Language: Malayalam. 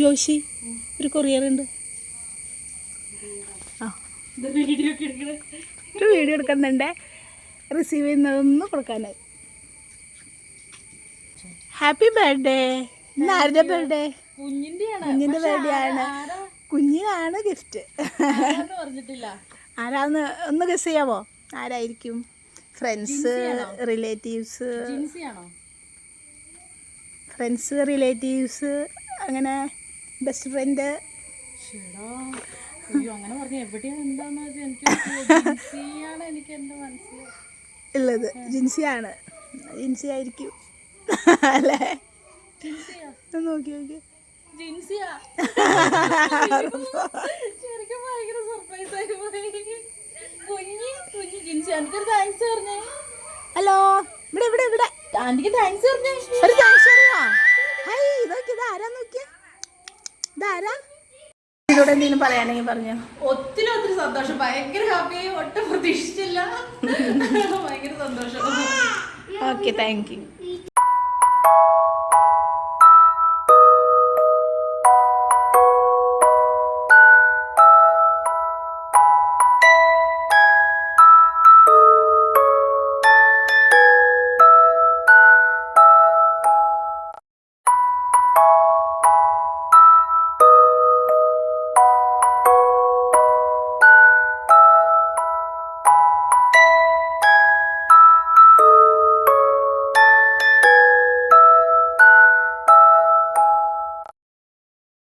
ജോഷി ഒരു കൊറിയർ ഉണ്ട്. ആ ഒരു വീഡിയോ എടുക്കുന്നുണ്ട്. റിസീവ് ചെയ്യുന്നതൊന്നും കൊടുക്കാനായി. ഹാപ്പി ബർത്ത്ഡേ ഇന്ന് ആരുടെ ബർത്ത്ഡേ കുഞ്ഞിന്റെ ബർത്ത്ഡേ ആണ്. കുഞ്ഞിനാണ് ഗിഫ്റ്റ് ആരാന്ന് ഒന്ന് ഗസ് ചെയ്യാമോ ആരായിരിക്കും? ഫ്രണ്ട്സ് റിലേറ്റീവ്സ് ഫ്രണ്ട്സ് റിലേറ്റീവ്സ് അങ്ങനെ ബെസ്റ്റ് ഫ്രണ്ട്. അങ്ങനെ പറഞ്ഞ എവിടെയാ? എന്താന്ന് വെച്ചാൽ എനിക്ക് എനിക്ക് എന്റെ മനസ്സിൽ ഉള്ളത്. ജിൻസിയാണ്. ജിൻസി ആയിരിക്കും. അല്ലേ? നോക്കി നോക്കി. ഹലോ? ഇവിടെ ഇവിടെ ഇവിടെ. ആന്റിക്ക് താങ്ക്സ് പറഞ്ഞേ. ഒരു താങ്ക്സ് അറിയോ ഹൈ ഇതൊക്കെ ആരാ നോക്കിയ? ഇതാരാ? ഇതോടെ എന്തെങ്കിലും പറയാണെങ്കിൽ പറഞ്ഞു? ഒത്തിരി ഒത്തിരി സന്തോഷം. ഭയങ്കര ഹാപ്പി ഒട്ടും പ്രതീക്ഷിച്ചില്ല. ഭയങ്കര സന്തോഷം. Okay thank you